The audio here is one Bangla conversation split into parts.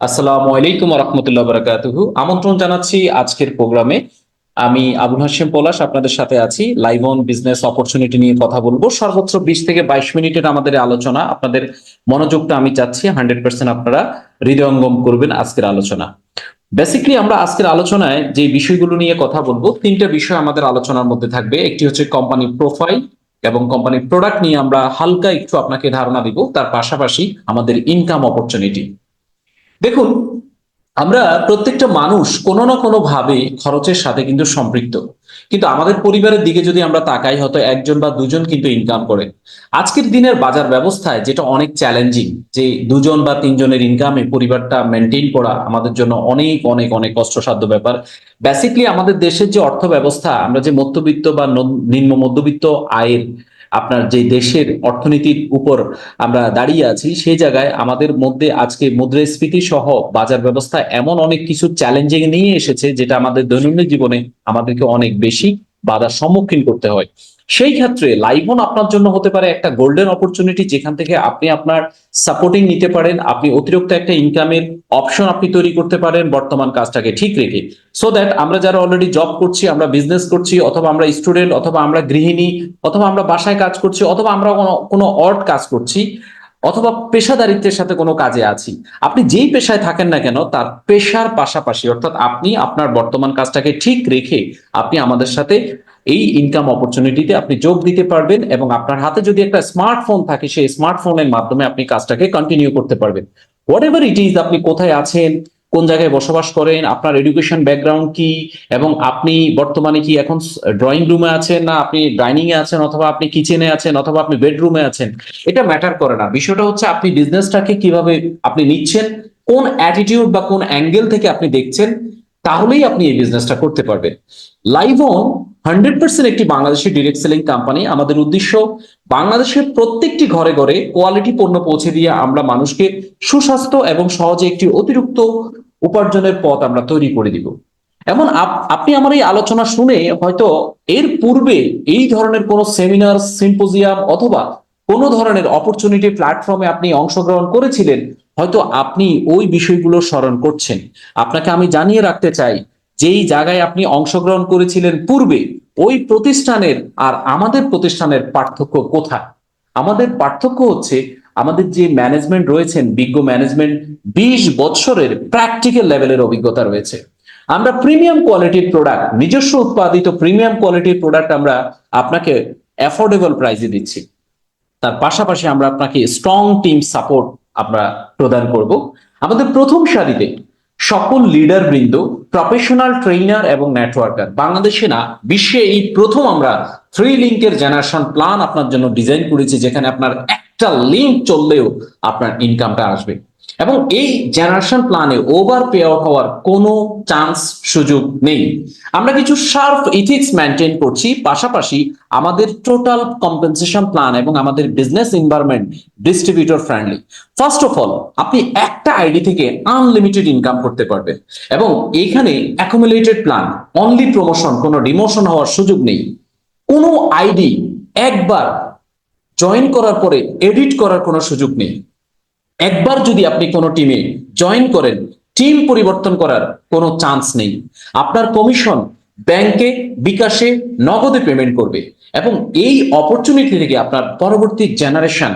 আসসালামু আলাইকুম রহমতুল্লাহ বারাকাতুহু। আমন্ত্রণ জানাচ্ছি আজকের প্রোগ্রামে। আমি আবুল হাসিম পলাশ, আপনাদের সাথে আছি। লাইভ অন বিজনেস অপরচুনিটি নিয়ে কথা বলব। সর্বোচ্চ বিশ থেকে বাইশ মিনিটের আমাদের আলোচনা। আপনাদের মনোযোগটা আমি চাচ্ছি, হান্ড্রেড পার্সেন্ট আপনারা হৃদয়ঙ্গম করবেন আজকের আলোচনা। বেসিক্যালি আমরা আজকের আলোচনায় যে বিষয়গুলো নিয়ে কথা বলব, তিনটা বিষয় আমাদের আলোচনার মধ্যে থাকবে। একটি হচ্ছে কোম্পানি প্রোফাইল এবং কোম্পানির প্রোডাক্ট নিয়ে আমরা হালকা একটু আপনাকে ধারণা দিব। তার পাশাপাশি আমাদের ইনকাম অপরচুনিটি দেখুন, আমরা প্রত্যেকটা মানুষ কোনো না কোনো ভাবে খরচের সাথে কিন্তু সম্পৃক্ত। কিন্তু আমাদের পরিবারের দিকে যদি আমরা তাকাই, হয়তো একজন বা দুজন কিন্তু ইনকাম করে। আজকের দিনের বাজার ব্যবস্থায় যেটা অনেক চ্যালেঞ্জিং যে দুজন বা তিনজনের ইনকামে পরিবারটা মেনটেন করা আমাদের জন্য অনেক অনেক অনেক কষ্টসাধ্য ব্যাপার। বেসিকলি আমাদের দেশের যে অর্থ ব্যবস্থা আমরা যে মধ্যবিত্ত বা নিম্ন মধ্যবিত্ত আয়ের আপনার যে দেশের অর্থনীতির উপর আমরা দাঁড়িয়ে আছি, সেই জায়গায় আমাদের মধ্যে আজকে মুদ্রাস্ফীতি সহ বাজার ব্যবস্থা এমন অনেক কিছু চ্যালেঞ্জিং নিয়ে এসেছে, যেটা আমাদের দৈনন্দিন জীবনে আমাদেরকে অনেক বেশি বাধার সম্মুখীন করতে হয়। সেই ক্ষেত্রে লাইভন আপনার জন্য হতে পারে একটা গোল্ডেন অপরচুনিটি যেখান থেকে আপনি আপনার সাপোর্টিং নিতে পারেন, আপনি অতিরিক্ত একটা ইনকামের অপশন আপনি তৈরি করতে পারেন বর্তমান কাজটাকে ঠিক রেখে। সো দ্যাট আমরা যারা অলরেডি জব করছি, আমরা বিজনেস করছি, অথবা আমরা স্টুডেন্ট অথবা আমরা গৃহিণী, অথবা আমরা বাসায় কাজ করছি, অথবা আমরা কোনো কোনো অর্ড কাজ করছি অথবা পেশাদারিত্বের সাথে কোনো কাজে আছি। আপনি যেই পেশায় থাকেন না কেন, তার পেশার পাশাপাশি, অর্থাৎ আপনি আপনার বর্তমান কাজটাকে ঠিক রেখে আপনি আমাদের সাথে এই ইনকাম অপরচুনিটিতে আপনি যোগ দিতে পারবেন এবং আপনার হাতে যদি একটা স্মার্টফোন থাকে, সেই স্মার্টফোনের মাধ্যমে আপনি কাজটাকে কন্টিনিউ করতে পারবেন। হোয়াট এভার ইট ইজ আপনি কোথায় আছেন কোন জায়গায় বসবাস করেন, আপনার এডুকেশন ব্যাকগ্রাউন্ড কি, এবং আপনি বর্তমানে কি এখন ড্রয়িং রুমে আছেন না আপনি ডাইনিং এ আছেন অথবা আপনি কিচেনে আছেন অথবা আপনি বেডরুমে আছেন? এটা ম্যাটার করে না। বিষয়টা হচ্ছে আপনি বিজনেসটাকে কীভাবে আপনি নিচ্ছেন, কোন অ্যাটিটিউড বা কোন অ্যাঙ্গেল থেকে আপনি দেখছেন, তাহলেই আপনি এই বিজনেসটা করতে পারবেন। লাইভ অন হান্ড্রেড পার্সেন্ট একটি বাংলাদেশি ডিরেক্ট সেলিং কোম্পানি আমাদের উদ্দেশ্য, বাংলাদেশের প্রত্যেকটি ঘরে ঘরে কোয়ালিটি পণ্য পৌঁছে দিয়ে আমরা মানুষকে সুস্বাস্থ্য এবং সহজে একটি অতিরিক্ত উপার্জনের পথ আমরা তৈরি করে দিব। এমন আপনি আমার এই আলোচনা শুনে হয়তো এর পূর্বে এই ধরনের কোনো সেমিনার, সিম্পোজিয়াম অথবা কোনো ধরনের অপরচুনিটি প্ল্যাটফর্মে আপনি অংশগ্রহণ করেছিলেন, হয়তো আপনি ওই বিষয়গুলো স্মরণ করছেন। আপনাকে আমি জানিয়ে রাখতে চাই, যেই জায়গায় আপনি অংশগ্রহণ করেছিলেন পূর্বে, ওই প্রতিষ্ঠানের আর আমাদের প্রতিষ্ঠানের পার্থক্য কোথায়? আমাদের পার্থক্য হচ্ছে আমাদের যে ম্যানেজমেন্ট রয়েছেন, বিজ্ঞ ম্যানেজমেন্ট বিশ বছরের প্র্যাকটিক্যাল লেভেলের অভিজ্ঞতা রয়েছে। আমরা প্রিমিয়াম কোয়ালিটির প্রোডাক্ট নিজস্ব উৎপাদিত প্রিমিয়াম কোয়ালিটির প্রোডাক্ট আমরা আপনাকে অ্যাফোর্ডেবল প্রাইসে দিচ্ছি। তার পাশাপাশি আমরা আপনাকে স্ট্রং টিম সাপোর্ট আমরা প্রদান করব। আমাদের প্রথম সারিতে সকল লিডার বৃন্দ প্রফেশনাল ট্রেনার এবং নেটওয়ার্কার বাংলাদেশে না, বিশ্বে এই প্রথম আমরা থ্রি লিঙ্কের জেনারেশন প্ল্যান আপনার জন্য ডিজাইন করেছি, যেখানে আপনার একটা লিঙ্ক চললেও আপনার ইনকামটা আসবে। এবং এই জেনারেশন প্ল্যানে ওভার পে আউট হওয়ার কোনো চান্স সুযোগ নেই। আমরা কিছু শার্প ইথিক্স মেনটেন করছি, পাশাপাশি আমাদের টোটাল কম্পেনসেশন প্ল্যান এবং আমাদের business environment distributor friendly first of all আপনি একটা আইডি থেকে আনলিমিটেড ইনকাম করতে পারবেন এবং এখানে অ্যাকুমুলেটেড প্ল্যান অনলি প্রমোশন কোনো ডিমোশন হওয়ার সুযোগ নেই। কোনো আইডি একবার জয়েন করার পরে এডিট করার কোনো সুযোগ নেই। একবার যদি আপনি কোনো টিমে জয়েন করেন টিম পরিবর্তন করার কোনো চান্স নেই। আপনার কমিশন ব্যাংকে, বিকাশে, নগদে পেমেন্ট করবে এবং এই অপরচুনিটি থেকে আপনার পরবর্তী জেনারেশন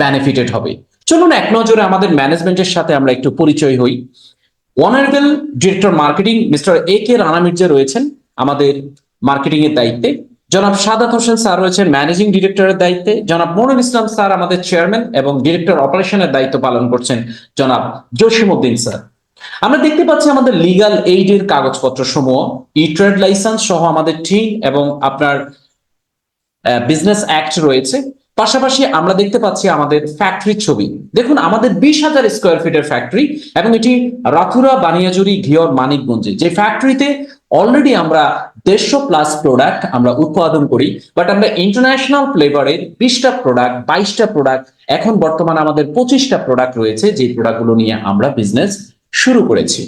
বেনিফিটেড হবে। চলুন এক নজরে আমাদের ম্যানেজমেন্টের সাথে আমরা একটু পরিচয় হই। Honourable director marketing mister A K Rana Mirza রয়েছেন আমাদের মার্কেটিং এর দায়িত্বে। জনাব সাদাত হোসেন স্যার রয়েছেন ম্যানেজিং ডিরেক্টরের দায়িত্বে। জনাব মনুল ইসলাম স্যার আমাদের চেয়ারম্যান এবং ডিরেক্টর অপারেশনের দায়িত্ব পালন করছেন জনাব জসিমউদ্দিন স্যার। আমরা দেখতে পাচ্ছি আমাদের লিগাল এইডের কাগজপত্র সমূহ ই ট্রেড লাইসেন্স সহ আমাদের টিম এবং আপনার বিজনেস অ্যাক্ট রয়েছে। পাশাপাশি আমরা দেখতে পাচ্ছি আমাদের ফ্যাক্টরির ছবি। দেখুন, আমাদের বিশ হাজার স্কোয়ার ফিটের ফ্যাক্টরি এবং এটি রাথুরা বানিয়াজুরি, ঘিওর, মানিকগঞ্জে। যে ফ্যাক্টরিতে অলরেডি আমরা দেড়শো প্লাস প্রোডাক্ট আমরা উৎপাদন করি বাট আমরা ইন্টারন্যাশনাল ফ্লেভারের বিশটা প্রোডাক্ট বাইশটা প্রোডাক্ট এখন বর্তমানে আমাদের পঁচিশটা প্রোডাক্ট রয়েছে যে প্রোডাক্টগুলো নিয়ে আমরা বিজনেস শুরু করেছি।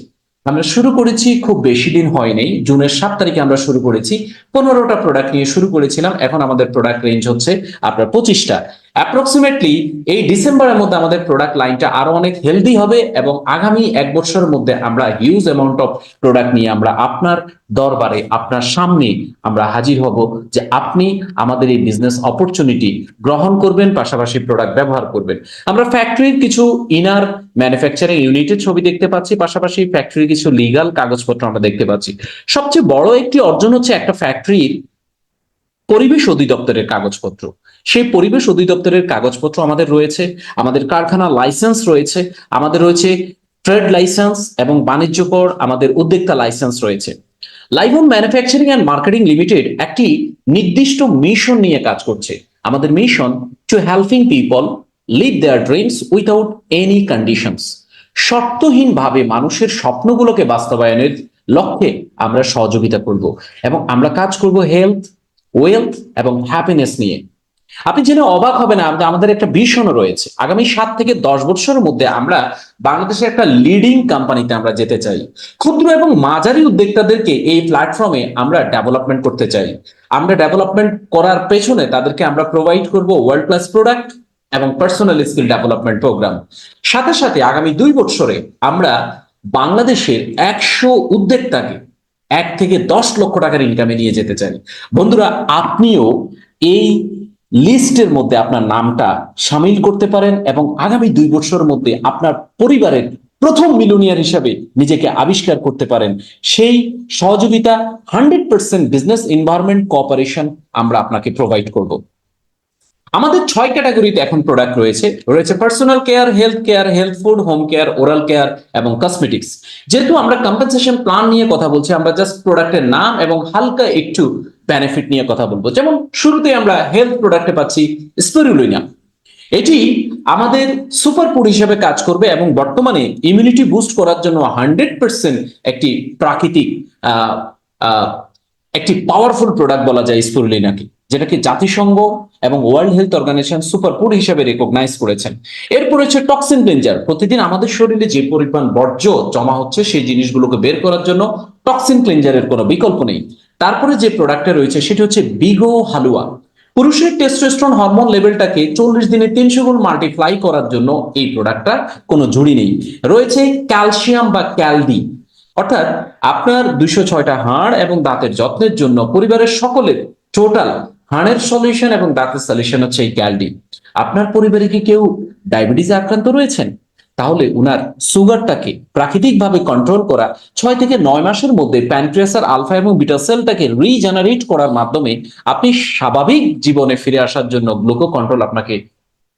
আমরা শুরু করেছি, খুব বেশি দিন হয়নি, জুনের সাত তারিখে আমরা শুরু করেছি, পনেরোটা প্রোডাক্ট নিয়ে শুরু করেছিলাম, এখন আমাদের প্রোডাক্ট রেঞ্জ হচ্ছে আপনার পঁচিশটা। অ্যাপ্রক্সিমেটলি এই ডিসেম্বরের মধ্যে আমাদের প্রোডাক্ট লাইনটা আরও অনেক হেলদি হবে এবং আগামী এক বছরের মধ্যে আমরা হিউজ অ্যামাউন্ট অফ প্রোডাক্ট নিয়ে আমরা আপনার দরবারে, আপনার সামনে আমরা হাজির হব যে আপনি আমাদের এই বিজনেস অপরচুনিটি গ্রহণ করবেন, পাশাপাশি প্রোডাক্ট ব্যবহার করবেন। আমরা ফ্যাক্টরির কিছু ইনার ম্যানুফ্যাকচারিং ইউনিটের ছবি দেখতে পাচ্ছি, পাশাপাশি ফ্যাক্টরির কিছু লিগাল কাগজপত্র আমরা দেখতে পাচ্ছি। সবচেয়ে বড় একটি অর্জন হচ্ছে একটা ফ্যাক্টরির পরিবেশ অধিদপ্তরের কাগজপত্র। সেই পরিবেশ অধিদপ্তরের কাগজপত্র আমাদের রয়েছে, আমাদের কারখানা লাইসেন্স রয়েছে, আমাদের রয়েছে ট্রেড লাইসেন্স এবং বাণিজ্য কর, আমাদের উদ্যোক্তা লাইসেন্স রয়েছে। Liveon manufacturing and marketing limited একটি নির্দিষ্ট মিশন নিয়ে কাজ করছে। আমাদের mission to helping people live their dreams without any conditions শর্তহীনভাবে মানুষের স্বপ্নগুলোকে বাস্তবায়নের লক্ষ্যে আমরা সহযোগিতা করব এবং আমরা কাজ করব হেলথ ওয়েলথ এবং হ্যাপিনেস নিয়ে। আপনি জেনে অবাক হবেন না আমাদের একটা ভীষণও রয়েছে। আগামী সাত থেকে দশ বছরের মধ্যে আমরা বাংলাদেশের একটা লিডিং কোম্পানিতে আমরা যেতে চাই। ক্ষুদ্র এবং মাঝারি উদ্যোক্তাদেরকে এই প্ল্যাটফর্মে আমরা ডেভেলপমেন্ট করতে চাই। আমরা ডেভেলপমেন্ট করার পেছনে তাদেরকে আমরা প্রোভাইড করব ওয়ার্ল্ড ক্লাস প্রোডাক্ট এবং পার্সোনাল স্কিল ডেভেলপমেন্ট প্রোগ্রাম সাথে সাথে আগামী দুই বছরে আমরা বাংলাদেশের একশো উদ্যোক্তাকে এক থেকে দশ লক্ষ টাকার ইনকামে নিয়ে যেতে চাই। বন্ধুরা, আপনিও এই লিস্টের মধ্যে আপনার নামটা সামিল করতে পারেন এবং আগামী দুই বছরের মধ্যে আপনার পরিবারের প্রথম মিলনিয়ার হিসাবে নিজেকে আবিষ্কার করতে পারেন। সেই সহযোগিতা hundred percent business environment cooperation আমরা আপনাকে প্রোভাইড করব। আমাদের ছয় ক্যাটাগরিতে এখন প্রোডাক্ট রয়েছে। রয়েছে personal care health care health food home care oral care এবং কসমেটিক্স যেহেতু আমরা কম্পেনসেশন প্ল্যান নিয়ে কথা বলছি, আমরা জাস্ট প্রোডাক্টের নাম এবং হালকা একটু বেনিফিট নিয়ে কথা বলব। যেমন শুরুতে আমরা হেলথ প্রোডাক্টে পাচ্ছি স্পেরুলিনা এটি আমাদের সুপার ফুড হিসেবে কাজ করবে এবং বর্তমানে ইমিউনিটি বুস্ট করার জন্য হান্ড্রেড পার্সেন্ট একটি প্রাকৃতিক একটি পাওয়ারফুল প্রোডাক্ট বলা যায় স্পুরলিনাকে যেটাকে জাতিসংঘ এবং world health organisation super food হিসেবে রেকগনাইজ করেছেন। এরপর হচ্ছে টক্সিন ক্লিনজার প্রতিদিন আমাদের শরীরে যে পরিমাণ বর্জ্য জমা হচ্ছে, সেই জিনিসগুলোকে বের করার জন্য টক্সিন ক্লিনজারের কোনো বিকল্প নেই। তারপরে যে প্রোডাক্টটা রয়েছে, সেটি হচ্ছে বিগো হালুয়া পুরুষের টেস্টোস্টেরন হরমোন লেভেলটাকে চল্লিশ দিনে তিনশো গুণ মাল্টিপ্লাই করার জন্য এই প্রোডাক্টটা কোনো ঝুড়ি নেই। রয়েছে ক্যালসিয়াম বা ক্যালডি অর্থাৎ আপনার দুইশো ছয়টা হাড় এবং দাঁতের যত্নের জন্য পরিবারের সকলের টোটাল হাড়ের সলিউশন এবং দাঁতের সলিউশন হচ্ছে এই ক্যালডি আপনার পরিবারে কি কেউ ডায়াবেটিসে আক্রান্ত রয়েছেন? তাহলে উনার সুগারটাকে প্রাকৃতিকভাবে কন্ট্রোল করা ছয় থেকে নয় মাসের মধ্যে প্যানক্রিয়াসের আলফা এবং বিটা সেলটাকে রিজেনারেট করার মাধ্যমে আপনি স্বাভাবিক জীবনে ফিরে আসার জন্য গ্লুকো কন্ট্রোল আপনাকে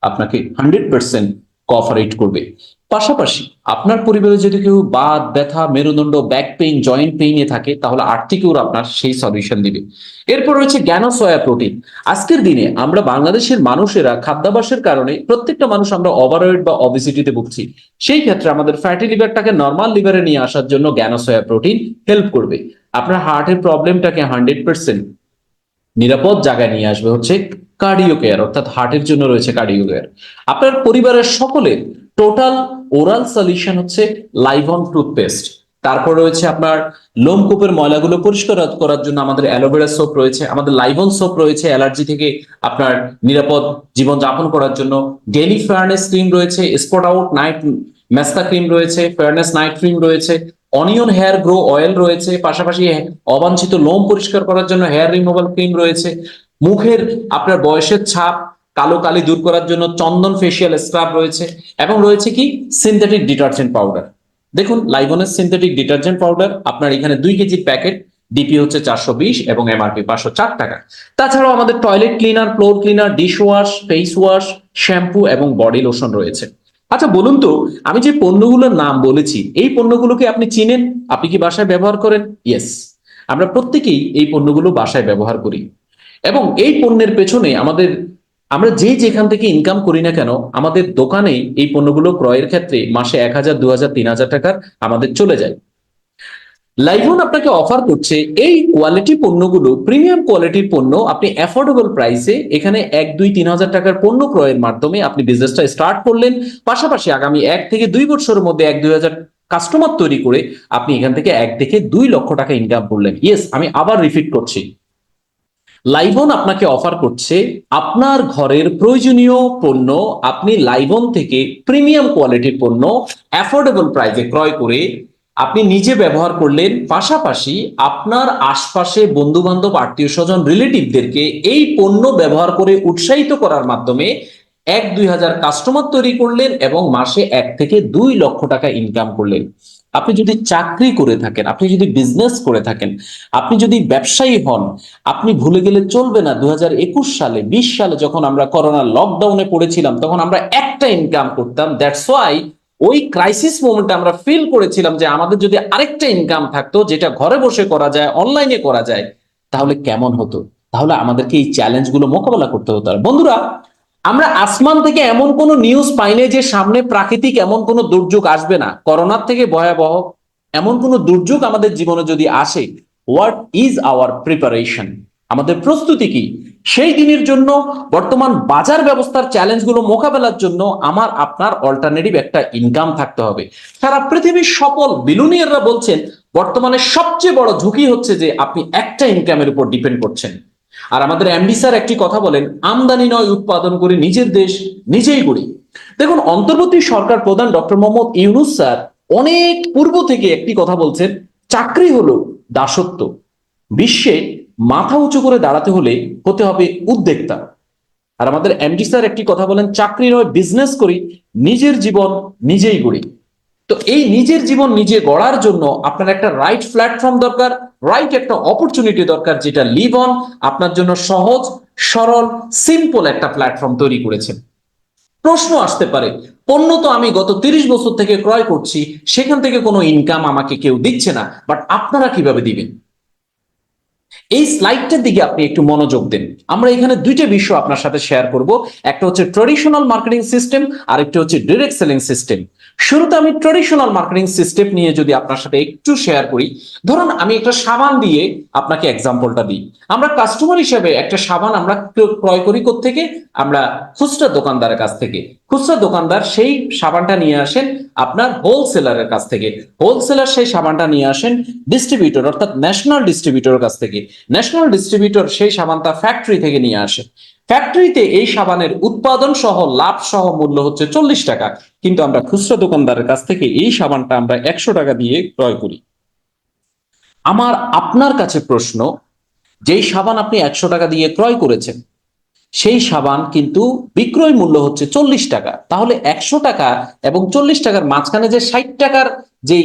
আপনাকে হান্ড্রেড পার্সেন্ট কোঅপারেট করবে। পাশাপাশি আপনার পরিবারে যদি কেউ বাদ ব্যথা, মেরুদণ্ড ব্যাক পেইন জয়েন্ট পেইনে থাকে, তাহলে আর্থিকেও আপনার সেই সলিউশন দিবে। এরপর রয়েছে জ্ঞান সয়া প্রোটিন। আজকের দিনে আমরা বাংলাদেশের মানুষেরা খাদ্যাভ্যাসের কারণে প্রত্যেকটা মানুষ আমরা ওভারওয়েট বা অবিসিটিতে ভুগছি। সেই ক্ষেত্রে আমাদের ফ্যাটি লিভারটাকে নর্মাল লিভারে নিয়ে আসার জন্য জ্ঞান সয়া প্রোটিন হেল্প করবে। আপনার হার্টের প্রবলেমটাকে হান্ড্রেড পার্সেন্ট নিরাপদ জায়গায় নিয়ে আসবে হচ্ছে কার্ডিও কেয়ার অর্থাৎ হার্টের জন্য রয়েছে কার্ডিও কেয়ার আপনার পরিবারের সকলের টোটাল ওরাল সলিউশন হচ্ছে লাইভন টুথপেস্ট। তারপর রয়েছে আপনার লোমকূপের ময়লাগুলো পরিষ্কার করার জন্য আমাদের অ্যালোভেরা সোপ রয়েছে, আমাদের লাইভন সোপ রয়েছে, অ্যালার্জি থেকে আপনার নিরাপদ জীবন যাপন করার জন্য। ডেলি ফেয়ারনেস ক্রিম রয়েছে, স্পট আউট নাইট মেস্তা ক্রিম রয়েছে, ফেয়ারনেস নাইট ক্রিম রয়েছে, অনিয়ন হেয়ার গ্রো অয়েল রয়েছে, পাশাপাশি অবাঞ্ছিত লোম পরিষ্কার করার জন্য হেয়ার রিমুভাল ক্রিম রয়েছে। মুখের আপনার বয়সের ছাপ কালো কালি দূর করার জন্য চন্দন ফেসিয়াল স্ক্রাব রয়েছে এবং রয়েছে কি সিনথেটিক ডিটারজেন্ট পাউডার দেখুন লাইভনের সিনথেটিক ডিটারজেন্ট পাউডার আপনার এখানে দুই কেজির প্যাকেট ডিপি হচ্ছে চারশো বিশ এবং এমআরপি পাঁচশো চার টাকা। তাছাড়াও আমাদের toilet cleaner floor cleaner dish wash face wash shampoo এবং বডি লোশন রয়েছে। আচ্ছা বলুন তো, আমি যে পণ্যগুলোর নাম বলেছি, এই পণ্যগুলোকে আপনি চিনেন? আপনি কি বাসায় ব্যবহার করেন? ইয়েস আমরা প্রত্যেকেই এই পণ্যগুলো বাসায় ব্যবহার করি। এবং এই পণ্যের পেছনে আমাদের আমরা যে যেখান থেকে ইনকাম করি না কেন, আমাদের দোকানে এই পণ্যগুলো ক্রয়ের ক্ষেত্রে মাসে এক হাজার, দু হাজার, তিন হাজার টাকার আমাদের চলে যায়। লাইভন আপনাকে অফার করছে, এই কোয়ালিটি পণ্যগুলো প্রিমিয়াম কোয়ালিটির পণ্য আপনি অ্যাফোর্ডেবল প্রাইসে এখানে এক, দুই, তিন হাজার টাকার পণ্য ক্রয়ের মাধ্যমে আপনি বিজনেসটা স্টার্ট করলেন। পাশাপাশি আগামী এক থেকে দুই বছরের মধ্যে এক, দুই হাজার কাস্টমার তৈরি করে আপনি এখান থেকে এক থেকে দুই লক্ষ টাকা ইনকাম করলেন। ইয়েস আমি আবার রিপিট করছি। লাইভন আপনাকে অফার করছে, আপনার ঘরের প্রয়োজনীয় পণ্য, আপনি লাইভন থেকে প্রিমিয়াম কোয়ালিটির পণ্য অ্যাফোর্ডেবল প্রাইসে ক্রয় করে আপনি নিজে ব্যবহার করলেন। পাশাপাশি আপনার আশপাশে বন্ধু বান্ধব আত্মীয় স্বজন রিলেটিভদেরকে এই পণ্য ব্যবহার করে উৎসাহিত করার মাধ্যমে এক দুই হাজার কাস্টমার তৈরি করলেন এবং মাসে এক থেকে দুই লক্ষ টাকা ইনকাম করলেন। আপনি যদি চাকরি করে থাকেন, আপনি যদি বিজনেস করে থাকেন, আপনি যদি ব্যবসায়ী হন, আপনি ভুলে গেলে চলবে না। দু সালে, বিশ সালে যখন আমরা করোনা লকডাউনে পড়েছিলাম, তখন আমরা একটা ইনকাম করতাম। দ্যাটস ওয়াই ওই ক্রাইসিস মোমেন্টে আমরা ফিল করেছিলাম যে আমাদের যদি আরেকটা ইনকাম থাকতো, যেটা ঘরে বসে করা যায় অনলাইনে করা যায়, তাহলে কেমন হতো? তাহলে আমাদেরকে এই চ্যালেঞ্জগুলো মোকাবেলা করতে হতো। আর বন্ধুরা আমরা আসমান থেকে এমন কোনো নিউজ পাইনি যে সামনে প্রাকৃতিক এমন কোনো দুর্যোগ আসবে না। করোনার থেকে ভয়াবহ এমন কোনো দুর্যোগ আমাদের জীবনে যদি আসে হোয়াট ইজ আওয়ার প্রিপারেশন আমাদের প্রস্তুতি কি? সেই দিনের জন্য বর্তমান বাজার ব্যবস্থার চ্যালেঞ্জগুলো মোকাবেলার জন্য আমার, আপনার অল্টারনেটিভ একটা ইনকাম থাকতে হবে। সারা পৃথিবীর সফল বিলুনিয়াররা বলছেন, বর্তমানে সবচেয়ে বড় ঝুঁকি হচ্ছে যে আপনি একটা ইনকামের উপর ডিপেন্ড করছেন। আর আমাদের এমডি স্যার একটি কথা বলেন, আমদানি নয়, উৎপাদন করে, নিজের দেশ নিজেই করি দেখুন, অন্তর্বর্তী সরকার প্রধান ডক্টর মোহাম্মদ ইউনুস স্যার অনেক পূর্ব থেকে একটি কথা বলছেন, চাকরি হলো দাসত্ব। বিশ্বে মাথা উঁচু করে দাঁড়াতে হলে হতে হবে উদ্যোক্তা। আর আমাদের এমডি স্যার একটি কথা বলেন, চাকরি নয় বিজনেস করি, নিজের জীবন নিজেই গড়ি। তো এই নিজের জীবন নিজে গড়ার জন্য আপনার একটা রাইট প্ল্যাটফর্ম দরকার রাইট একটা অপরচুনিটি দরকার যেটা লিভ অন আপনার জন্য সহজ, সরল সিম্পল একটা প্ল্যাটফর্ম তৈরি করেছেন প্রশ্ন আসতে পারে, পণ্য তো আমি গত তিরিশ বছর থেকে ক্রয় করছি, সেখান থেকে কোনো ইনকাম আমাকে কেউ দিচ্ছে না বাট আপনারা কীভাবে দিবেন? এই স্লাইডটার দিকে আপনি একটু মনোযোগ দেন। আমরা এখানে দুইটা বিষয় আপনার সাথে শেয়ার করব, একটা হচ্ছে ট্রেডিশনাল মার্কেটিং সিস্টেম আর একটা হচ্ছে ডিরেক্ট সেলিং সিস্টেম শুরুতে আমি ট্রেডিশনাল মার্কেটিং সিস্টেম নিয়ে যদি আপনার সাথে একটু শেয়ার করি, ধরুন আমি একটা সাবান দিয়ে আপনাকে এক্সাম্পলটা দিই। আমরা কাস্টমার হিসেবে একটা সাবান আমরা ক্রয় করি থেকে আমরা খুচরা দোকানদারের কাছ থেকে। খুচরা দোকানদার সেই সাবানটা নিয়ে আসেন আপনার হোলসেলারের কাছ থেকে। হোলসেলার সেই সাবানটা নিয়ে আসেন ডিস্ট্রিবিউটর অর্থাৎ ন্যাশনাল ডিস্ট্রিবিউটরের কাছ থেকে। ন্যাশনাল ডিস্ট্রিবিউটর সেই সাবানটা ফ্যাক্টরি থেকে নিয়ে আসে ফ্যাক্টরিতে এই সাবানের উৎপাদন সহ লাভ সহ মূল্য হচ্ছে চল্লিশ টাকা। কিন্তু আমরা খুচরা দোকানদারের কাছ থেকে এই সাবানটা আমরা একশো টাকা দিয়ে ক্রয় করি। আমার আপনার কাছে প্রশ্ন, যেই সাবান আপনি একশো টাকা দিয়ে ক্রয় করেছেন, সেই সাবান কিন্তু বিক্রয় মূল্য হচ্ছে চল্লিশ টাকা। তাহলে একশো টাকা এবং চল্লিশ টাকার মাঝখানে যে ষাট টাকার যেই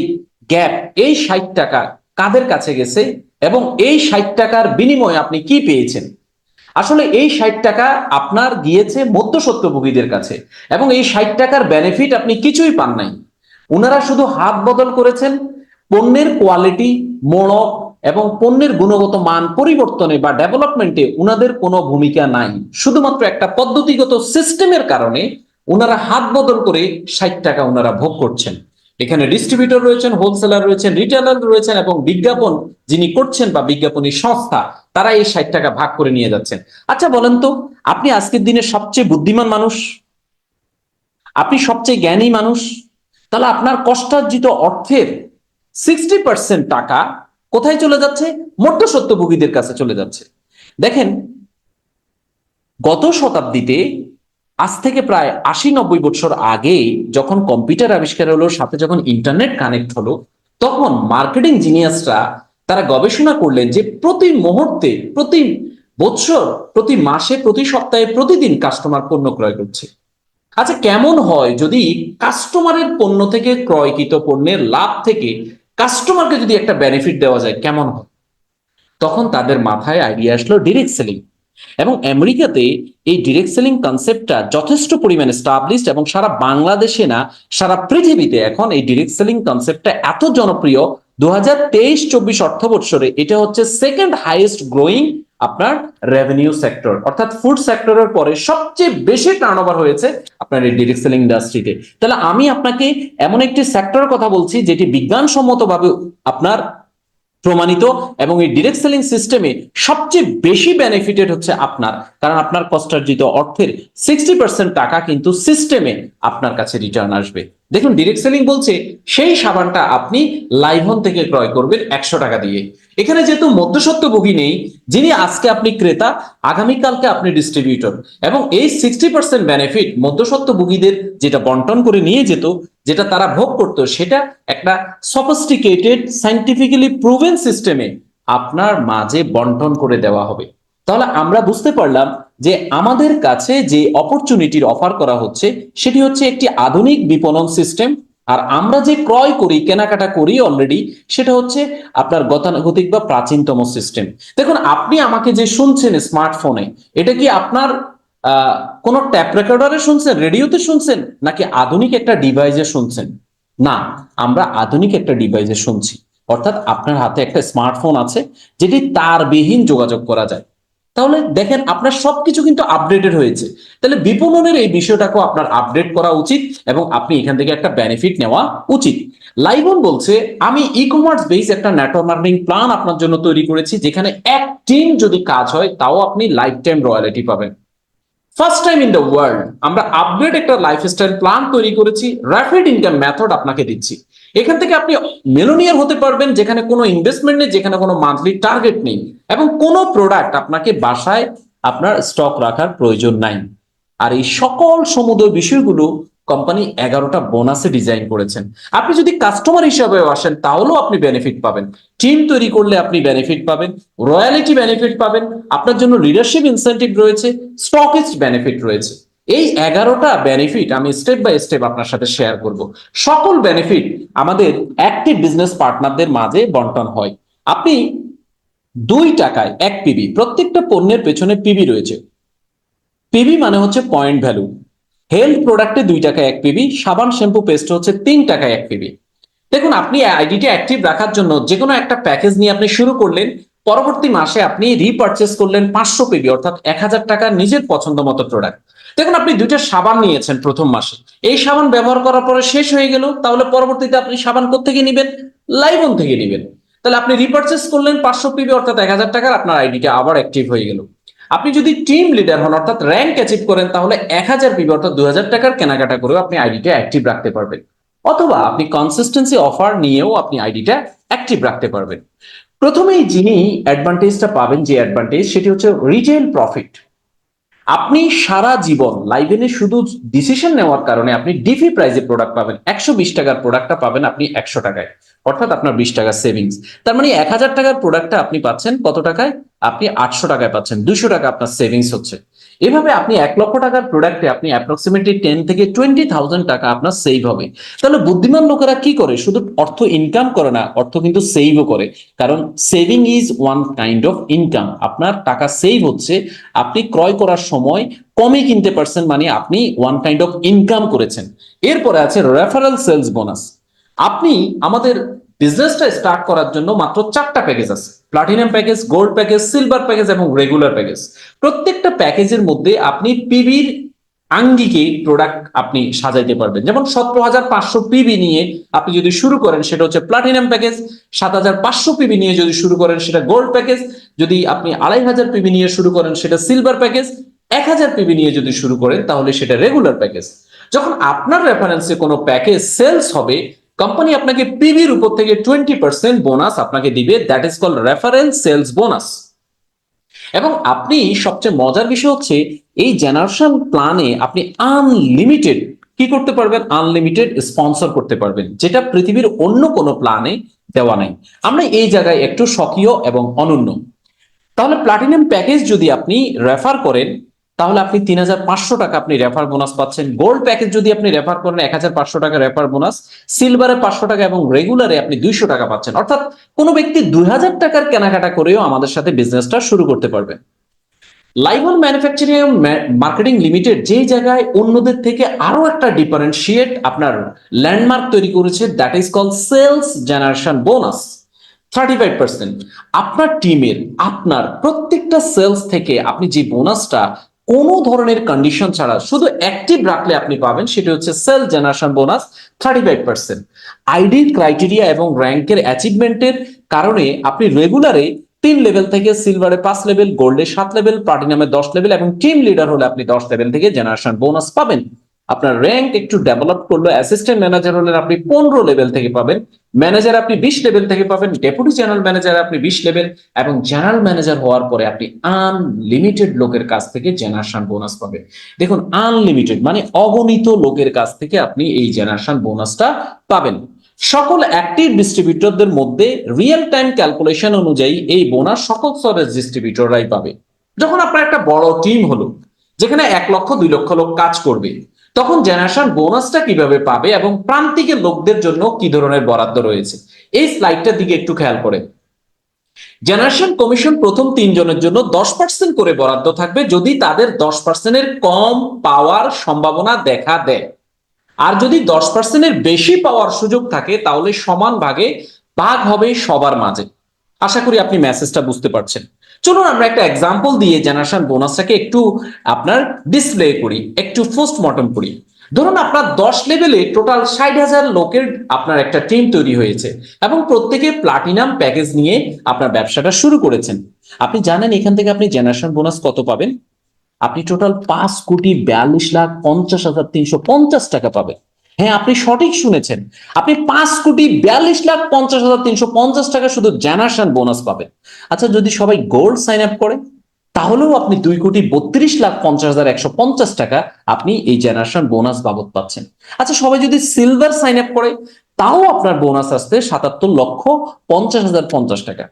গ্যাপ, এই ষাট টাকা কাদের কাছে গেছে এবং এই ষাট টাকার বিনিময়ে আপনি কি পেয়েছেন? আসলে এই ষাট টাকা আপনার গিয়েছে মধ্যসত্যভোগীদের কাছে এবং এই ষাট টাকার বেনিফিট আপনি কিছুই পান নাই। ওনারা শুধু হাত বদল করেছেন, পণ্যের কোয়ালিটি মোড়ক এবং পণ্যের গুণগত মান পরিবর্তনে বা ডেভেলপমেন্টে উনাদের কোনো ভূমিকা নাই। শুধুমাত্র একটা পদ্ধতিগত সিস্টেমের কারণে ওনারা হাত বদল করে ষাট টাকা ওনারা ভোগ করছেন। এখানে ডিস্ট্রিবিউটর রয়েছেন হোলসেলার রয়েছেন রিটেলার রয়েছেন এবং বিজ্ঞাপন যিনি করছেন বা বিজ্ঞাপনী সংস্থা, তারা এই ষাট টাকা ভাগ করে নিয়ে যাচ্ছেন। আচ্ছা বলেন তো, আপনি আজকের দিনে সবচেয়ে বুদ্ধিমান মানুষ? আপনি সবচেয়ে জ্ঞানী মানুষ? তাহলে আপনার কষ্টার্জিত অর্থের সিক্সটি পার্সেন্ট টাকা কোথায় চলে যাচ্ছে? মোট্ট সত্যভোগীদের কাছে চলে যাচ্ছে। দেখেন, গত শতাব্দীতে আজ থেকে প্রায় আশি নব্বই বছর আগে যখন কম্পিউটার আবিষ্কার হলো, সাথে যখন ইন্টারনেট কানেক্ট হলো, তখন মার্কেটিং জিনিয়াসরা তারা গবেষণা করলেন যে প্রতি মুহূর্তে, প্রতি বছর, প্রতি মাসে, প্রতি সপ্তাহে, প্রতিদিন কাস্টমার পণ্য ক্রয় করছে। আচ্ছা কেমন হয় যদি কাস্টমারের পণ্য থেকে ক্রয়কৃত পণ্যের লাভ থেকে কাস্টমারকে যদি একটা বেনিফিট দেওয়া যায়, কেমন হয়? তখন তাদের মাথায় আইডিয়া আসলো ডিরেক্ট সেলিং এবং আমেরিকাতে এই ডিরেক্ট সেলিং কনসেপ্টটা যথেষ্ট পরিমাণে স্টাবলিশড এবং সারা বাংলাদেশে না, সারা পৃথিবীতে এখন এই ডিরেক্ট সেলিং কনসেপ্টটা এত জনপ্রিয়। দু হাজার তেইশ চব্বিশ অর্থ বৎসরে এটা হচ্ছে সেকেন্ড হাইয়েস্ট গ্রোয়িং আপনার রেভিনিউ সেক্টর অর্থাৎ ফুড সেক্টরের পরে সবচেয়ে বেশি টার্ন হয়েছে আপনার এই ডিরেক্ট সেলিং ইন্ডাস্ট্রিতে তাহলে আমি আপনাকে এমন একটি সেক্টরের কথা বলছি যেটি বিজ্ঞানসম্মতভাবে আপনার প্রমাণিত এবং এই ডিরেক্ট সেলিং সিস্টেমে সবচেয়ে বেশি বেনিফিটেড হচ্ছে আপনার। কারণ আপনার কষ্টার্জিত অর্থের সিক্সটি পার্সেন্ট টাকা কিন্তু সিস্টেমে আপনার কাছে রিটার্ন আসবে। দেখুন ডিরেক্ট সেলিং বলছে, সেই সাবানটা আপনি লাইভন থেকে ক্রয় করবেন একশো টাকা দিয়ে। এখানে যেহেতু মধ্যসত্ত্বভোগী নেই, যিনি আজকে আপনি ক্রেতা, আগামীকালকে আপনি ডিস্ট্রিবিউটর এবং এই সিক্সটি পার্সেন্ট বেনিফিট মধ্যসত্ত্বভোগীদের যেটা বন্টন করে নিয়ে যেত, যেটা তারা ভোগ করতো, সেটা একটা সফিস্টিকেটেড সাইন্টিফিক্যালি প্রুভেন সিস্টেমে আপনার মাঝে বন্টন করে দেওয়া হবে। তাহলে আমরা বুঝতে পারলাম যে আমাদের কাছে যে অপরচুনিটির অফার করা হচ্ছে, সেটি হচ্ছে একটি আধুনিক বিপণন সিস্টেম আর আমরা যে ক্রয় করি, কেনাকাটা করি অলরেডি সেটা হচ্ছে আপনার গতানুগতিক বা প্রাচীনতম সিস্টেম দেখুন, আপনি আমাকে যে শুনছেন স্মার্টফোনে এটা কি আপনার কোনো ট্যাপ রেকর্ডারে শুনছেন রেডিওতে শুনছেন, নাকি আধুনিক একটা ডিভাইসে শুনছেন? না, আমরা আধুনিক একটা ডিভাইসে শুনছি। অর্থাৎ আপনার হাতে একটা স্মার্টফোন আছে, যেটি তারবিহীন যোগাযোগ করা যায়। তাহলে দেখেন আপনার সবকিছু কিন্তু আপডেটেড হয়েছে। তাহলে বিপণনের এই বিষয়টাকেও আপনার আপডেট করা উচিত এবং আপনি এখান থেকে একটা বেনিফিট নেওয়া উচিত। লাইভন বলছে, আমি ই কমার্স বেস একটা নেটওয়ার্ক মার্কেটিং প্ল্যান আপনার জন্য তৈরি করেছি, যেখানে এক টিম যদি কাজ হয়, তাও আপনি লাইফ টাইম রয়্যালিটি পাবেন। First time in the world আমরা আপগ্রেড একটা লাইফস্টাইল প্ল্যান তৈরি করেছি র্যাপিড ইনকাম মেথড আপনাকে দিচ্ছি। এখান থেকে আপনি মেলোনিয়ার হতে পারবেন, যেখানে কোনো ইনভেস্টমেন্ট নেই, যেখানে কোনো মান্থলি টার্গেট নেই। এবং কোনো প্রোডাক্ট আপনাকে বাসায় আপনার স্টক রাখার প্রয়োজন নাই। আর এই সকল সমুদ্র বিষয়গুলো কোম্পানি এগারোটা বোনাসে ডিজাইন করেছেন। আপনি যদি কাস্টমার হিসাবে আসেন, তাহলেও আপনি বেনিফিট পাবেন। টিম তৈরি করলে আপনি বেনিফিট পাবেন রয়্যালিটি বেনিফিট পাবেন, আপনার জন্য লিডারশিপ ইনসেন্টিভ রয়েছে স্টকিস্ট বেনিফিট রয়েছে। এই এগারোটা বেনিফিট আমি স্টেপ বাই স্টেপ আপনার সাথে শেয়ার করব। সকল বেনিফিট আমাদের অ্যাক্টিভ বিজনেস পার্টনারদের মাঝে বন্টন হয়। আপনি দুই টাকায় এক পিবি প্রত্যেকটা পণ্যের পেছনে পিবি রয়েছে। পিবি মানে হচ্ছে পয়েন্ট ভ্যালু হেলথ প্রোডাক্টে দুই টাকায় এক পিবি সাবান শ্যাম্পু পেস্ট হচ্ছে তিন টাকায় এক পিবি দেখুন, আপনি আইডিটা অ্যাক্টিভ রাখার জন্য যে কোনো একটা প্যাকেজ নিয়ে আপনি শুরু করলেন, পরবর্তী মাসে আপনি রিপারচেস করলেন পাঁচশো পিবি অর্থাৎ এক হাজার টাকার নিজের পছন্দ মতো প্রোডাক্ট দেখুন, আপনি দুইটা সাবান নিয়েছেন প্রথম মাসে। এই সাবান ব্যবহার করার পরে শেষ হয়ে গেল, তাহলে পরবর্তীতে আপনি সাবান থেকে নেবেন? লাইবন থেকে নেবেন। তাহলে আপনি রিপারচেস করলেন পাঁচশো পিবি, অর্থাৎ এক হাজার টাকার, আপনার আইডিটা আবার অ্যাক্টিভ হয়ে গেল। আপনি যদি টিম লিডার হন, অর্থাৎ র্যাঙ্ক অ্যাচিভ করেন, তাহলে এক হাজার পিবি, অর্থাৎ দু হাজার টাকার কেনাকাটা করেও আপনি আইডিটা অ্যাক্টিভ রাখতে পারবেন। অথবা আপনি কনসিস্টেন্সি অফার নিয়েও আপনি আইডিটা অ্যাক্টিভ রাখতে পারবেন। প্রথমেই যিনি অ্যাডভান্টেজটা পাবেন, যে অ্যাডভান্টেজ সেটি হচ্ছে রিটেল প্রফিট আপনি সারা জীবন লাইভেনে শুধু ডিসিশন নেওয়ার কারণে আপনি ডিফি প্রাইজে প্রোডাক্ট পাবেন। একশো বিশ টাকার প্রোডাক্টটা পাবেন আপনি একশো টাকায়। অর্থাৎ আপনার বিশ টাকার সেভিংস তার মানে এক হাজার টাকার প্রোডাক্টটা আপনি পাচ্ছেন কত টাকায়? আপনি আটশো টাকায় পাচ্ছেন। দুশো টাকা আপনার সেভিংস হচ্ছে। এভাবে আপনি এক লক্ষ টাকার প্রোডাক্টে আপনি অ্যাপ্রক্সিমেটলি টেন থেকে টোয়েন্টি থাউজেন্ড টাকা আপনার সেভ হবে। তাহলে বুদ্ধিমান লোকেরা কি করে? শুধু অর্থ ইনকাম করে না, অর্থ কিন্তু সেভও করে। কারণ saving is one kind of income আপনার টাকা সেভ হচ্ছে, আপনি ক্রয় করার সময় কমে কিনতে পারছেন মানে আপনি ওয়ান কাইন্ড অফ ইনকাম করেছেন। এরপরে আছে রেফারেল সেলস বোনাস আপনি আমাদের বিজনেসটা স্টার্ট করার জন্য মাত্র চারটা প্যাকেজ আছে। Platinum package gold package silver package এবং রেগুলার প্যাকেজ প্রত্যেকটা প্যাকেজের মধ্যে আপনি পিবির আঙ্গিকে প্রোডাক্ট আপনি সাজাইতে পারবেন। যেমন সতেরো হাজার পাঁচশো পিবি নিয়ে আপনি যদি শুরু করেন, সেটা হচ্ছে প্লাটিনাম প্যাকেজ সাত হাজার পাঁচশো পিবি নিয়ে যদি শুরু করেন, সেটা গোল্ড প্যাকেজ যদি আপনি আড়াই হাজার পিবি নিয়ে শুরু করেন, সেটা সিলভার প্যাকেজ এক হাজার পিবি নিয়ে যদি শুরু করেন, তাহলে সেটা রেগুলার প্যাকেজ যখন আপনার রেফারেন্সে কোনো প্যাকেজ সেলস হবে কোম্পানি আপনাকে পিবির উপর থেকে টোয়েন্টি পার্সেন্ট বোনাস আপনাকে দিবে that is call reference sales bonus এবং আপনি সবচেয়ে মজার বিষয় হচ্ছে, এই জেনারেশন প্ল্যানে আপনি আনলিমিটেড কি করতে পারবেন? আনলিমিটেড স্পন্সর করতে পারবেন, যেটা পৃথিবীর অন্য কোনো প্ল্যানে দেওয়া নাই। আমরা এই জায়গায় একটু স্বকীয় এবং অনন্য। তাহলে প্লাটিনাম প্যাকেজ যদি আপনি রেফার করেন তাহলে আপনি তিন হাজার পাঁচশো টাকা আপনি রেফার বোনাস পাচ্ছেন। গোল্ড প্যাকেজ যদি আপনি রেফার করেন, এক হাজার পাঁচশো টাকা রেফার বোনাস সিলভারে পাঁচশো টাকা এবং রেগুলারে আপনি দুইশো টাকা পাচ্ছেন। অর্থাৎ কোনো ব্যক্তি দুই হাজার টাকার কেনাকাটা করেও আমাদের সাথে বিজনেসটা শুরু করতে পারবে। লাইভন ম্যানুফ্যাকচারিং মার্কেটিং লিমিটেড যে জায়গায় অন্যদের থেকে আরও একটা ডিফারেন্সিয়েট আপনার ল্যান্ডমার্ক তৈরি করেছে that is call sales generation bonus thirty five percent আপনার টিমের আপনার প্রত্যেকটা সেলস থেকে আপনি যে বোনাসটা কোনো ধরনের কন্ডিশন ছাড়া শুধু অ্যাক্টিভ রাখলে আপনি পাবেন, সেটি হচ্ছে sale generation bonus thirty five percent আইডির ক্রাইটেরিয়া এবং র্যাঙ্কের অ্যাচিভমেন্টের কারণে আপনি রেগুলারে তিন লেভেল থেকে সিলভারে পাঁচ লেভেল গোল্ডে সাত লেভেল প্লাটিনামে দশ লেভেল এবং টিম লিডার হলে আপনি দশ লেভেল থেকে জেনারেশন বোনাস পাবেন। আপনার র্যাঙ্ক একটু ডেভেলপ করল অ্যাসিস্ট্যান্ট ম্যানেজার হলে আপনি পনেরো লেভেল থেকে পাবেন। ম্যানেজার আপনি বিশ লেভেল থেকে পাবেন ডেপুটি জেনারেল ম্যানেজার আপনি বিশ লেভেল এবং জেনারেল ম্যানেজার হওয়ার পরে আপনি আনলিমিটেড লোকের কাছ থেকে জেনারেশন বোনাস পাবেন। দেখুন আনলিমিটেড মানে অগণিত লোকের কাছ থেকে আপনি এই জেনারেশন বোনাসটা পাবেন। সকল অ্যাক্টিভ ডিস্ট্রিবিউটরদের মধ্যে রিয়েল টাইম ক্যালকুলেশন অনুযায়ী এই বোনাস সকল স্তরের ডিস্ট্রিবিউটররাই পাবে। যখন আপনার একটা বড় টিম হলো, যেখানে এক লক্ষ, দুই লক্ষ লোক কাজ করবে তখন জেনারেশন বোনাসটা কীভাবে পাবে এবং প্রান্তিকের লোকদের জন্য কি ধরনের বরাদ্দ রয়েছে? এই স্লাইডটার দিকে একটু খেয়াল করেন জেনারেশন কমিশন প্রথম তিনজনের জন্য দশ পার্সেন্ট করে বরাদ্দ থাকবে যদি তাদের দশ পার্সেন্টের কম পাওয়ার সম্ভাবনা দেখা দেয়। আর যদি দশ পার্সেন্টের বেশি পাওয়ার সুযোগ থাকে, তাহলে সমান ভাগে ভাগ হবে সবার মাঝে। আশা করি আপনি মেসেজটা বুঝতে পারছেন। চলুন আমরা একটা এক্সাম্পল দিয়ে জেনারেশন বোনাসটাকে একটু আপনার ডিসপ্লে করি, একটু পোস্ট মর্টম করি। ধরুন আপনার দশ লেভেলে টোটাল ষাট হাজার লোকের আপনার একটা টিম তৈরি হয়েছে এবং প্রত্যেকে প্লাটিনাম প্যাকেজ নিয়ে আপনার ব্যবসাটা শুরু করেছেন। আপনি জানেন এখান থেকে আপনি জেনারেশন বোনাস কত পাবেন? আপনি টোটাল পাঁচ কোটি বিয়াল্লিশ লাখ পঞ্চাশ হাজার তিনশো পঞ্চাশ টাকা পাবেন। হ্যাঁ আপনি সঠিক শুনেছেন। আপনি পাঁচ কোটি বিয়াল্লিশ লাখ পঞ্চাশ হাজার তিনশো পঞ্চাশ টাকা শুধু জেনারেশন বোনাস পাবেন। আচ্ছা যদি সবাই গোল্ড সাইন আপ করে, তাহলেও আপনি দুই কোটি বত্রিশ লাখ পঞ্চাশ হাজার একশো পঞ্চাশ টাকা আপনি এই জেনারেশন বোনাস বাবদ পাচ্ছেন। আচ্ছা সবাই যদি সিলভার সাইন আপ করে, তাও আপনার বোনাস আসতে সাতাত্তর লক্ষ পঞ্চাশ হাজার পঞ্চাশ টাকা।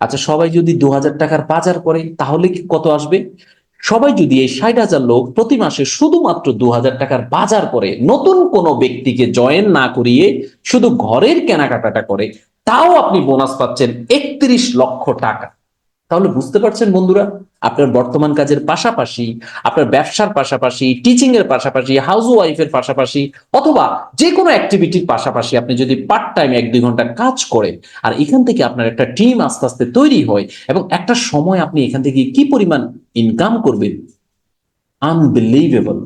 আচ্ছা সবাই যদি দু হাজার টাকার বাজার করে, তাহলে কি কত আসবে? সবাই যদি এই ষাট হাজার লোক প্রতি মাসে শুধুমাত্র দু হাজার টাকার বাজার করে নতুন কোনো ব্যক্তিকে জয়েন না করিয়ে শুধু ঘরের কেনাকাটাটা করে, তাও আপনি বোনাস পাচ্ছেন একত্রিশ লক্ষ টাকা। তাহলে বুঝতে পারছেন বন্ধুরা, আপনার বর্তমান কাজের পাশাপাশি, আপনার ব্যবসার পাশাপাশি টিচিং এর পাশাপাশি হাউস ওয়াইফের পাশাপাশি, অথবা যে কোনো অ্যাক্টিভিটির পাশাপাশি আপনি যদি পার্ট টাইম এক দুই ঘণ্টা কাজ করেন, আর এখান থেকে আপনার একটা টিম আস্তে আস্তে তৈরি হয়, এবং একটা সময় আপনি এখান থেকে কি পরিমাণ ইনকাম করবেন? আনবিলিভেবল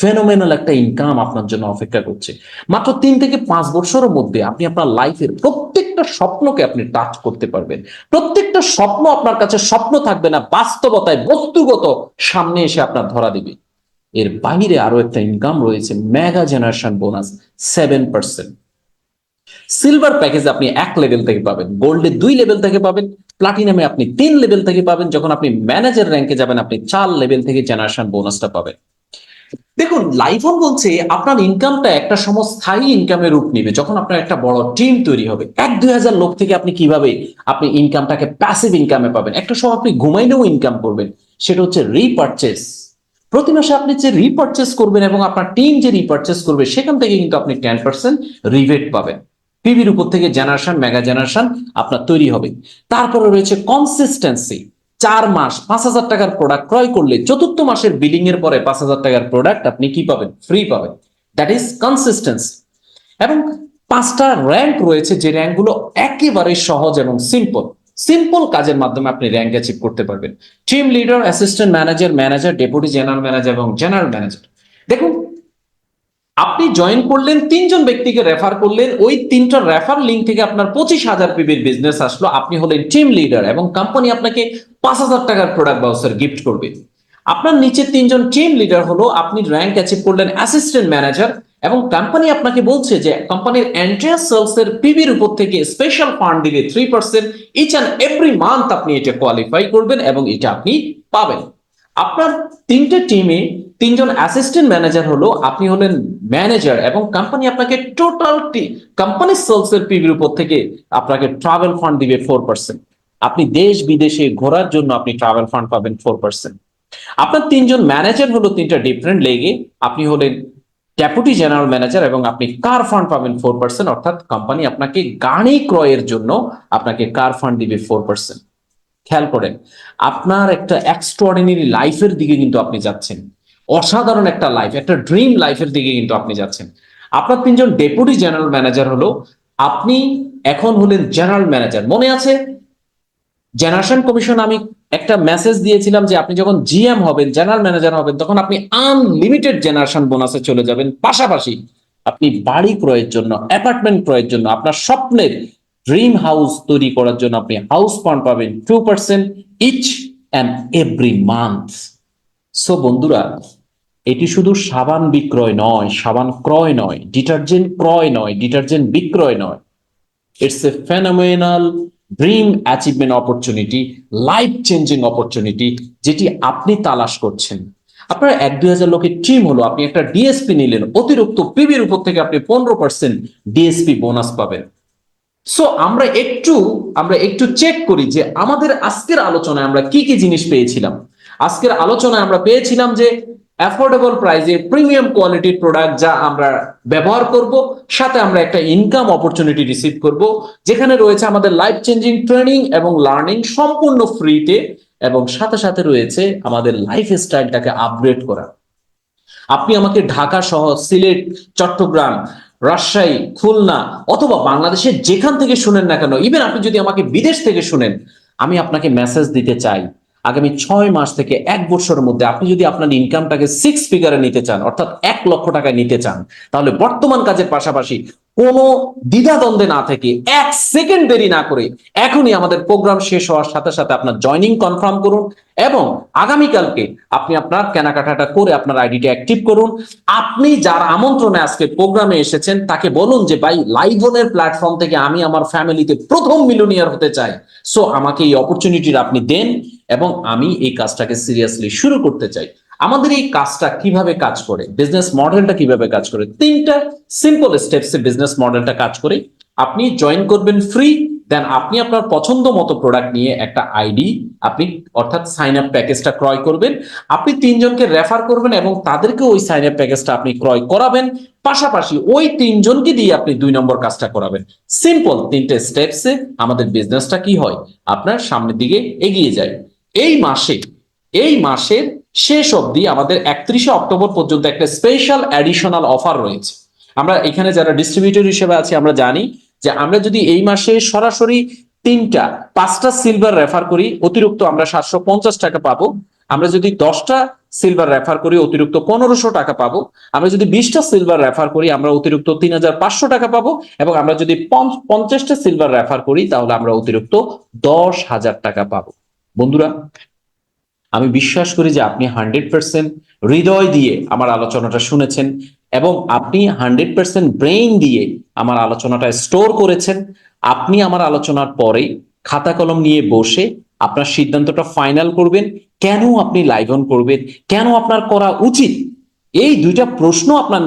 ফেনোমেনাল একটা ইনকাম আপনার জন্য অপেক্ষা করছে। মাত্র তিন থেকে পাঁচ বছরের মধ্যে আপনি আপনার লাইফের প্রত্যেকটা স্বপ্নকে আপনি টাচ করতে পারবেন। প্রত্যেকটা স্বপ্ন আপনার কাছে স্বপ্ন থাকবে না, বাস্তবতায় বস্তুগত সামনে এসে আপনার ধরা দিবে। এর বাইরে আরও একটা ইনকাম রয়েছে mega generation bonus seven percent silver package আপনি এক লেভেল থেকে পাবেন গোল্ডে দুই লেভেল থেকে পাবেন প্লাটিনামে আপনি তিন লেভেল থেকে পাবেন, যখন আপনি ম্যানেজার র্যাঙ্কে যাবেন, আপনি চার লেভেল থেকে জেনারেশন বোনাসটা পাবেন। দেখুন লাইফন বলছে আপনার ইনকামটা একটা সময় স্থায়ী ইনকামের রূপ নিবে যখন আপনার একটা বড় টিম তৈরি হবে। এক দুই হাজার লোক থেকে আপনি কীভাবে আপনি ইনকামটাকে প্যাসিভ ইনকামে পাবেন? একটা সময় আপনি ঘুমাইলেও ইনকাম করবেন, সেটা হচ্ছে রিপারচেস প্রতি মাসে আপনি যে রিপারচেস করবেন এবং আপনার টিম যে রিপারচেস করবে, সেখান থেকে কিন্তু আপনি টেন পার্সেন্ট রিভেট পাবেন। পিভির উপর থেকে জেনারেশন মেগা জেনারেশন আপনার তৈরি হবে। তারপরে রয়েছে কনসিস্টেন্সি চার মাস, পাঁচ হাজার টাকার প্রোডাক্ট ক্রয় করলে চতুর্থ মাসের বিলিং এর পরে পাঁচ হাজার টাকার প্রোডাক্ট আপনি কি পাবেন? ফ্রি পাবেন। দ্যাট ইজ কনসিস্টেন্সি এবং পাঁচটা র্যাঙ্ক রয়েছে যে র্যাঙ্কগুলো একেবারে সহজ এবং সিম্পল সিম্পল কাজের মাধ্যমে আপনি র্যাঙ্ক অ্যাচিভ করতে পারবেন। Team leader assistant manager manager deputy general manager এবং জেনারেল ম্যানেজার দেখুন আপনি জয়েন করলেন, তিনজন ব্যক্তিকে রেফার করলেন, ওই তিনটা রেফার লিঙ্ক থেকে আপনার পঁচিশ হাজার পিবির বিজনেস আসলো। আপনি হলেন টিম লিডার এবং কোম্পানি আপনাকে পাঁচ হাজার টাকার প্রোডাক্ট বাউসার গিফট করবে। আপনার নিচে তিনজন টিম লিডার হলো, আপনি র্যাঙ্ক অ্যাচিভ করলেন অ্যাসিস্ট্যান্ট ম্যানেজার এবং কোম্পানি আপনাকে বলছে যে কোম্পানির এন্টায়ার সেলস এর পিবির উপর থেকে স্পেশাল ফান্ড দিবে three percent each and every month আপনি এটা কোয়ালিফাই করবেন এবং এটা আপনি পাবেন। আপনার তিনটে টিমে তিনজন অ্যাসিস্ট্যান্ট ম্যানেজার হলো, আপনি হলেন ম্যানেজার এবং কোম্পানি আপনাকে টোটাল কোম্পানি সেলস এর পিবির উপর থেকে আপনাকে ট্রাভেল ফান্ড দিবে ফোর পার্সেন্ট আপনি দেশ বিদেশে ঘোরার জন্য আপনি ট্রাভেল ফান্ড পাবেন ফোর পার্সেন্ট আপনার তিনজন ম্যানেজার হলো তিনটা ডিফারেন্ট লেগে, আপনি হলেন ডেপুটি জেনারেল ম্যানেজার এবং আপনি কার ফান্ড পাবেন ফোর পার্সেন্ট অর্থাৎ কোম্পানি আপনাকে গাড়ি ক্রয়ের জন্য আপনাকে কার ফান্ড দিবে ফোর পার্সেন্ট খেয়াল করেন, আপনার একটা এক্সট্রাঅর্ডিনারি লাইফের দিকে কিন্তু আপনি যাচ্ছেন। অসাধারণ একটা লাইফ একটা ড্রিম লাইফের দিকে কিন্তু আপনি যাচ্ছেন। আপনার তিনজন ডেপুটি জেনারেল ম্যানেজার হলো, আপনি এখন হলেন জেনারেল ম্যানেজার মনে আছে? জেনারেশন কমিশন আমি একটা মেসেজ দিয়েছিলাম যে আপনি যখন জিএম হবেন জেনারেল ম্যানেজার হবেন, তখন আপনি আনলিমিটেড জেনারেশন বোনাসে চলে যাবেন। পাশাপাশি আপনি বাড়ি ক্রয়ের জন্য অ্যাপার্টমেন্ট ক্রয়ের জন্য, আপনার স্বপ্নের ড্রিম হাউস তৈরি করার জন্য আপনি হাউস ফান্ড পাবেন two percent each and every month so বন্ধুরা, এটি শুধু সাবান বিক্রয় নয়, সাবান ক্রয় নয়, ডিটারজেন্ট ক্রয় নয়, ডিটারজেন্ট বিক্রয় নয়। It's a phenomenal dream achievement opportunity life changing opportunity যেটি আপনি তালাশ করছেন। আপনার এক দুই হাজার লোকের টিম হলো, আপনি একটা ডিএসপি নিলেন, অতিরিক্ত পিবির উপর থেকে আপনি পনেরো পার্সেন্ট ডিএসপি বোনাস পাবেন। সো আমরা একটু আমরা একটু চেক করি যে আমাদের আজকের আলোচনায় আমরা কি কি জিনিস পেয়েছিলাম। আজকের আলোচনায় আমরা পেয়েছিলাম যে অ্যাফোর্ডেবল প্রাইসে প্রিমিয়াম কোয়ালিটির প্রোডাক্ট যা আমরা ব্যবহার করব, সাথে আমরা একটা ইনকাম অপরচুনিটি রিসিভ করব, যেখানে রয়েছে আমাদের লাইফ চেঞ্জিং ট্রেনিং এবং লার্নিং সম্পূর্ণ ফ্রিতে এবং সাথে সাথে রয়েছে আমাদের লাইফ স্টাইলটাকে আপগ্রেড করা। আপনি আমাকে ঢাকা সহ সিলেট, চট্টগ্রাম, রাজশাহী, খুলনা অথবা বাংলাদেশের যেখান থেকে শুনেন না কেন ইভেন আপনি যদি আমাকে বিদেশ থেকে শুনেন, আমি আপনাকে মেসেজ দিতে চাই। আগামী ছয় মাস থেকে এক বছরের মধ্যে আপনি যদি আপনার ইনকামটাকে সিক্স ফিগারে নিতে চান, অর্থাৎ এক লক্ষ টাকায় নিতে চান, তাহলে বর্তমান কাজের পাশাপাশি কোনো দ্বিধাদ্বন্দ্বে না থেকে এক সেকেন্ড দেরি না করে এখনই আমাদের প্রোগ্রাম শেষ হওয়ার সাথে সাথে আপনার জয়নিং কনফার্ম করুন এবং আগামীকালকে আপনি আপনার কেনাকাটাটা করে আপনার আইডিটা অ্যাক্টিভ করুন। আপনি যার আমন্ত্রণে আজকে প্রোগ্রামে এসেছেন, তাকে বলুন যে, ভাই লাইভনের প্ল্যাটফর্ম থেকে আমি আমার ফ্যামিলিতে প্রথম মিলিয়নিয়ার হতে চাই। সো আমাকে এই অপরচুনিটিটা আপনি দেন। এবং আমি এই কাজটাকে সিরিয়াসলি শুরু করতে চাই। আমাদের এই কাজটা কীভাবে কাজ করে? বিজনেস মডেলটা কীভাবে কাজ করে? তিনটা সিম্পল স্টেপসে বিজনেস মডেলটা কাজ করে। আপনি জয়েন করবেন ফ্রি দেন আপনি আপনার পছন্দ মতো প্রোডাক্ট নিয়ে একটা আইডি আপনি অর্থাৎ সাইন আপ প্যাকেজটা ক্রয় করবেন। আপনি তিনজনকে রেফার করবেন এবং তাদেরকে ওই সাইন আপ প্যাকেজটা আপনি ক্রয় করাবেন। পাশাপাশি ওই তিনজনকে দিয়ে আপনি দুই নম্বর কাজটা করাবেন। সিম্পল তিনটে স্টেপসে আমাদের বিজনেসটা কি হয়? আপনার সামনের দিকে এগিয়ে যায়। এই মাসে, এই মাসের শেষ অবধি আমাদের একত্রিশে অক্টোবর পর্যন্ত একটা স্পেশাল অ্যাডিশনাল অফার রয়েছে। আমরা এখানে যারা ডিস্ট্রিবিউটর হিসেবে আছি, আমরা জানি যে আমরা যদি এই মাসে সরাসরি তিনটা, পাঁচটা সিলভার রেফার করি, অতিরিক্ত আমরা সাতশো পঞ্চাশ টাকা পাবো। আমরা যদি দশটা সিলভার রেফার করি, অতিরিক্ত পনেরোশো টাকা পাবো। আমরা যদি বিশটা সিলভার রেফার করি, আমরা অতিরিক্ত তিন হাজার পাঁচশো টাকা পাবো এবং আমরা যদি পঞ্চ- পঞ্চাশটা সিলভার রেফার করি, তাহলে আমরা অতিরিক্ত দশ হাজার টাকা পাবো। বন্ধুরা, আমি বিশ্বাস করি যে আপনি হান্ড্রেড পার্সেন্ট হৃদয় দিয়ে আমার আলোচনাটা শুনেছেন এবং আপনি হান্ড্রেড পার্সেন্ট ব্রেইন দিয়ে আমার আলোচনাটা স্টোর করেছেন। আপনি আমার আলোচনার পরে খাতা কলম নিয়ে বসে আপনার সিদ্ধান্তটা ফাইনাল করবেন। কেন আপনি লাইভ অন করবেন? কেন আপনার করা উচিত? এই দুইটা প্রশ্ন আপনার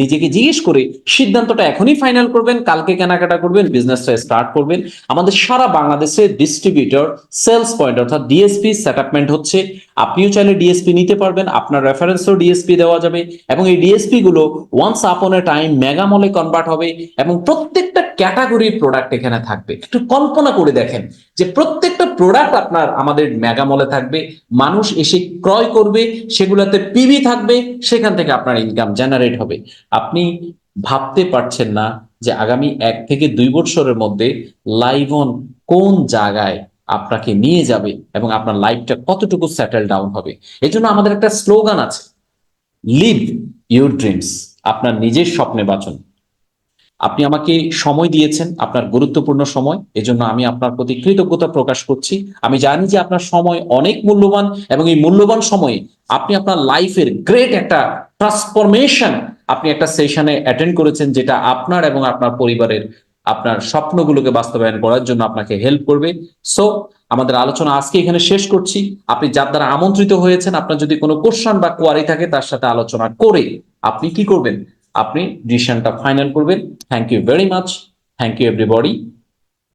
নিজেকে জিজ্ঞেস করে সিদ্ধান্তটা এখনই ফাইনাল করবেন, কালকে কেনাকাটা করবেন বিজনেসটা স্টার্ট করবেন। আমাদের সারা বাংলাদেশে ডিস্ট্রিবিউটর সেলস পয়েন্ট অর্থাৎ ডিএসপি সেটআপমেন্ট হচ্ছে। আপনিও চাইলে ডিএসপি নিতে পারবেন, আপনার রেফারেন্সও ডিএসপি দেওয়া যাবে এবং এই ডিএসপি গুলো once upon a time mega মলে কনভার্ট হবে এবং প্রত্যেকটা ক্যাটাগরির প্রোডাক্ট এখানে থাকবে। একটু কল্পনা করে দেখেন যে প্রত্যেকটা প্রোডাক্ট আপনার আমাদের মেগা মলে থাকবে, মানুষ এসে ক্রয় করবে, সেগুলোতে পিবি থাকবে সেখান থেকে আপনার ইনকাম জেনারেট হবে। আপনি ভাবতে পারছেন না যে আগামী এক থেকে দুই বছরের মধ্যে লাইভ অন কোন জায়গায় আপনাকে নিয়ে যাবে এবং আপনার লাইফটা কতটুকু সেটেল ডাউন হবে। এই জন্য আমাদের একটা স্লোগান আছে লিভ ইউর ড্রিমস আপনার নিজের স্বপ্নে বাঁচুন। আপনি আমাকে সময় দিয়েছেন, আপনার গুরুত্বপূর্ণ সময়, এজন্য আমি আপনার প্রতি কৃতজ্ঞতা প্রকাশ করছি। আমি জানি যে আপনার সময় অনেক মূল্যবান এবং এই মূল্যবান সময়ে আপনি আপনার লাইফের গ্রেট একটা ট্রান্সফরমেশন আপনি একটা সেশনে অ্যাটেন্ড করেছেন যেটা আপনার এবং আপনার পরিবারের আপনার স্বপ্নগুলোকে বাস্তবায়ন করার জন্য আপনাকে হেল্প করবে। সো আমাদের আলোচনা আজকে এখানে শেষ করছি। আপনি যার দ্বারা আমন্ত্রিত হয়েছেন, আপনার যদি কোনো কোশ্চান বা কোয়ারি থাকে, তার সাথে আলোচনা করে আপনি কি করবেন? আপনি ডিসিশনটা ফাইনাল করবেন। Thank you very much thank you everybody